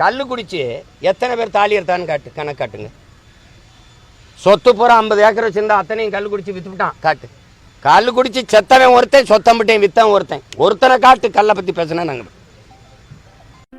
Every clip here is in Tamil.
கல் குடிச்சு எத்தனை பேர் தாலி எடுத்தான்னு காட்டு கணக்கு காட்டுங்க. சொத்து பூரா ஐம்பது ஏக்கர் வச்சுருந்தா அத்தனையும் கல் குடிச்சு வித்துவிட்டான் காட்டு. கல் குடிச்சு செத்தவன் ஒருத்தன் சொத்தம்பிட்டையும் வித்தவன் ஒருத்தன். ஒருத்தனை காட்டு கல்லை பற்றி பேசுனா நாங்கள்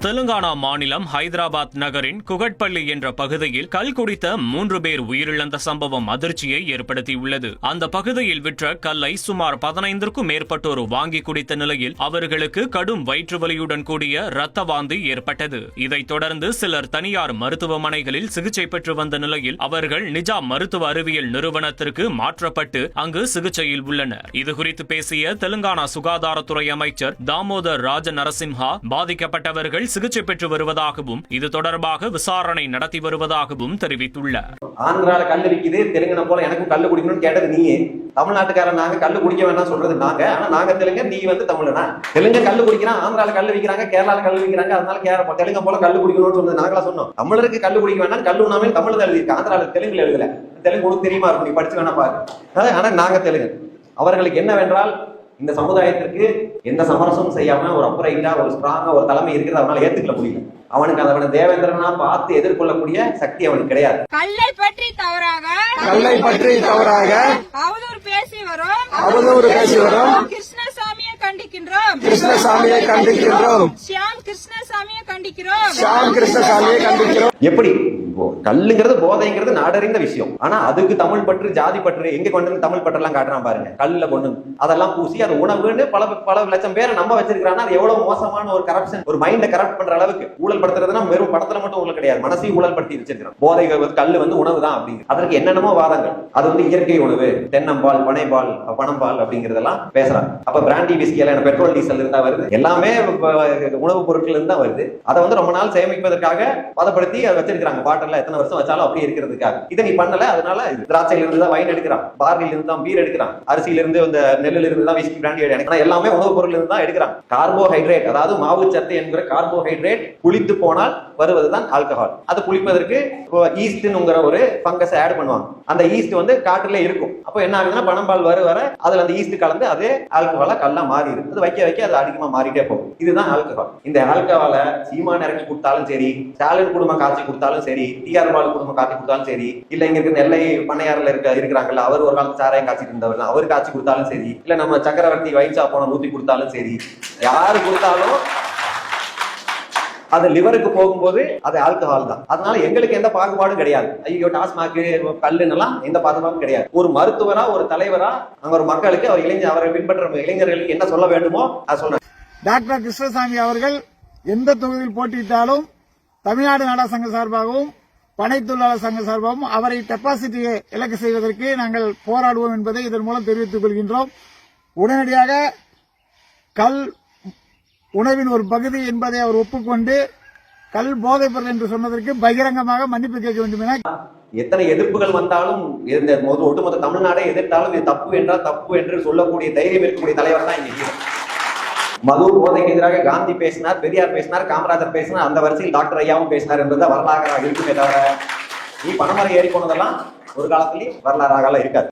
தெலுங்கானா மாநிலம் ஹைதராபாத் நகரின் குகட்பள்ளி என்ற பகுதியில் கல் குடித்த மூன்று பேர் உயிரிழந்த சம்பவம் அதிர்ச்சியை ஏற்படுத்தியுள்ளது. அந்த பகுதியில் விற்ற கல்லை சுமார் பதினைந்திற்கும் மேற்பட்டோர் வாங்கி குடித்த நிலையில் அவர்களுக்கு கடும் வயிற்று வலியுடன் கூடிய இரத்த வாந்தி ஏற்பட்டது. இதைத் தொடர்ந்து சிலர் தனியார் மருத்துவமனைகளில் சிகிச்சை பெற்று வந்த நிலையில் அவர்கள் நிஜா மருத்துவ அறிவியல் நிறுவனத்திற்கு மாற்றப்பட்டு அங்கு சிகிச்சையில் உள்ளனர். இதுகுறித்து பேசிய தெலுங்கானா சுகாதாரத்துறை அமைச்சர் தாமோதர் ராஜ நரசிம்ஹா பாதிக்கப்பட்டவர்கள் சிகிச்சை பெற்று வருவதாகவும் இது தொடர்பாக விசாரணை நடத்தி வருவதாகவும் தெரிவித்துள்ளார் ஆந்திரால கல் விக்குது தெலுங்கனை போல எனக்கும் கல்லு குடிக்கணும்னு கேட்டது நீயே. தமிழ்நாட்டுக்காரன் நாங்க கல்லு குடிக்க வேணாம் சொல்றது நாங்க ஆனா நாங்க தெலுங்க நீ வந்து தமிழனா? தெலுங்க கல்லு குடிக்கிறான் ஆந்திரால கல்லு விற்கிறாங்க கேரளால கல்லு விற்கிறாங்க அதனால கேரளா தெலுங்க போல கல்லு குடிக்கணும்னு சொன்னது நாங்களா சொன்னோம். தமிழருக்கு கல்லு குடிக்க வேண்டாம் கல்லு உண்ணாமே தமிழ்ல தான் எழுதியிருக்கு ஆந்திரால தெலுங்குல எழுதல. தெலுங்கு உனக்கு தெரியுமா இருக்கும் நீ படிச்சு வேணா பாரு. ஆனா நாங்க தெலுங்கு. அவர்களுக்கு என்னவென்றால் இந்த சமுதாயத்திற்கு எந்த சமரசமும் செய்யாம ஒரு அப்புறைட்டா ஒரு ஸ்ட்ராங்கா ஒரு தலைமை இருக்கிறது அவனால ஏத்துக்கல முடியல. அவனுக்கு அவனை தேவேந்திரனா பார்த்து எதிர்கொள்ளக்கூடிய சக்தி அவனுக்கு கிடையாது. கல்லை பற்றி தவறாக கல்லை பற்றி தவறாக அவதூறு பேசி வரும். அவதூறு பேசி வரும். கிருஷ்ணசாமியை கண்டிக்கின்றோம். கிருஷ்ணசாமியை கண்டிக்கின்றோம். ஷியாம் கிருஷ்ணசாமியை கண்டிக்கிறோம். ஷாம் கிருஷ்ணசாமியை கண்டிக்கிறோம். எப்படி? கல்லுங்கிறது போதைங்கிறது நாடறிந்த விஷயம். ஆனா அதுக்கு தமிழ் பற்று ஜாதி பற்று எங்க கொண்டு வந்து தமிழ் பற்று எல்லாம் காட்டுறான் பாருங்க. கல்லுல கொண்டு அதெல்லாம் பூசி அது உணவுன்னு பல பல லட்சம் பேரை நம்ப வச்சிருக்காங்கன்னா அது எவ்வளவு மோசமான ஒரு கரப்ஷன் ஒரு மைண்டை கரப்ட் பண்ற அளவுக்கு ஊழல் படுத்துறதுன்னா வெறும் படத்துல மட்டும் ஊழல் கிடையாது. மனசையும் ஊழல் படுத்தி வச்சிருக்கிறோம் போதை கல்லு வந்து உணவு தான் அப்படிங்க அதற்கு என்னென்னமோ வாதங்கள். அது வந்து இயற்கை உணவு. தென்னம்பால் பனைப்பால் பணம்பால் அப்படிங்கறதெல்லாம் பேசுறாங்க. அப்ப பிராண்டி விஸ்கியில பெட்ரோல் டீசல் இருந்தா வருது. எல்லாமே உணவுப் பொருட்கள் இருந்தா வருது. அதை வந்து ரொம்ப நாள் சேமிப்பதற்காக பதப்படுத்தி அதை வச்சிருக்காங்க பாட்டில் எத்தனை வருஷம் வச்சாலும் அப்படியே இருக்கிறதுக்காக. இதை நீ பண்ணல அதனால திராட்சையில இருந்து தான் வைன் எடுக்கிறான். பார்லில இருந்து தான் பீர் எடுக்கிறான். அரிசியில இருந்து இந்த நெல்லுல இருந்து தான் விஸ்கி பிராண்டி எடுக்கிறான். எல்லாமே உணவுப் பொருள் இருந்து தான் எடுக்கிறான். கார்போஹைட்ரேட் அதாவது மாவு சத்து என்கிற கார்போஹைட்ரேட் குளித்து போனால் வருவது தான் ஆல்கஹால் அது குளிப்பதற்கு ஈஸ்ட்னுங்கிற ஒரு ஃபங்கஸ் ஆட் பண்ணுவாங்க. அந்த ஈஸ்ட் வந்து காற்றுல இருக்கும். அப்போ என்ன ஆகுதுன்னா பனம்பால் வர வர அதுல அந்த ஈஸ்ட் கலந்து அதே ஆல்கஹாலா கல்லா மாறிடுது அது வைக்க வைக்க அது அதிகமா மாறிட்டே போகும். இதுதான் ஆல்கஹால் இந்த ஆல்கஹாலை சீமான் இறக்கி கொடுத்தாலும் சரி ஸ்டாலின் குடும்பம் காட்சி கொடுத்தாலும் சரி டிஆர் பால் குடும்பம் காட்சி கொடுத்தாலும் சரி இல்ல இங்க இருக்க நெல்லை பண்ணையாறுல இருக்க இருக்கிறாங்கல்ல அவர் ஒரு காலத்து சாராயம் காட்சிட்டு இருந்தவர் தான் அவர் காட்சி கொடுத்தாலும் சரி இல்ல நம்ம சக்கரவர்த்தி வைச்சா போன ஊத்தி கொடுத்தாலும் சரி யாரு கொடுத்தாலும் அது லிவருக்கு போகும்போது அது ஆல்கஹால் தான். அதனால எங்களுக்கு எந்த பாகுபாடும் கிடையாது. ஐயோ டாஸ்மாக் கல்லுன்னெல்லாம் எந்த பாகுபாடும் கிடையாது. ஒரு மருத்துவரா ஒரு தலைவரா அங்க ஒரு மக்களுக்கு அவர் இளைஞர் அவரை பின்பற்ற இளைஞர்களுக்கு என்ன சொல்ல வேண்டுமோ அதை சொல்றேன். டாக்டர் கிருஷ்ணசாமி அவர்கள் எந்த தொகுதியில் போட்டியிட்டாலும் தமிழ்நாடு நாடா சங்க சார்பாகவும் பனை தொழிலாளர் சங்க சார்பாகவும் அவரை டெபாசிட்டியை இலக்கு செய்வதற்கு நாங்கள் போராடுவோம் என்பதை இதன் மூலம் தெரிவித்துக் கொள்கின்றோம். உடனடியாக கல் உணவின் ஒரு பகுதி என்பதை அவர் ஒப்புக்கொண்டு கல் போதைப் பொருள் என்று சொன்னதற்கு பகிரங்கமாக மன்னிப்பு கேட்க வேண்டும் என எத்தனை எதிர்ப்புகள் வந்தாலும் இந்த ஒட்டுமொத்த தமிழ்நாடை எதிர்த்தாலும் இது தப்பு என்றால் தப்பு என்று சொல்லக்கூடிய தைரியம் இருக்கக்கூடிய தலைவர் தான் இங்க மது போதைக்கு எதிராக காந்தி பேசினார் பெரியார் பேசினார் காமராஜர் பேசினார் அந்த வரிசையில் டாக்டர் ஐயாவும் பேசினார் என்பது வரலாறாக இருக்குமே தவிர நீ பணமரம் ஏறி போனதெல்லாம் ஒரு காலத்திலேயே வரலாறாக இருக்காது.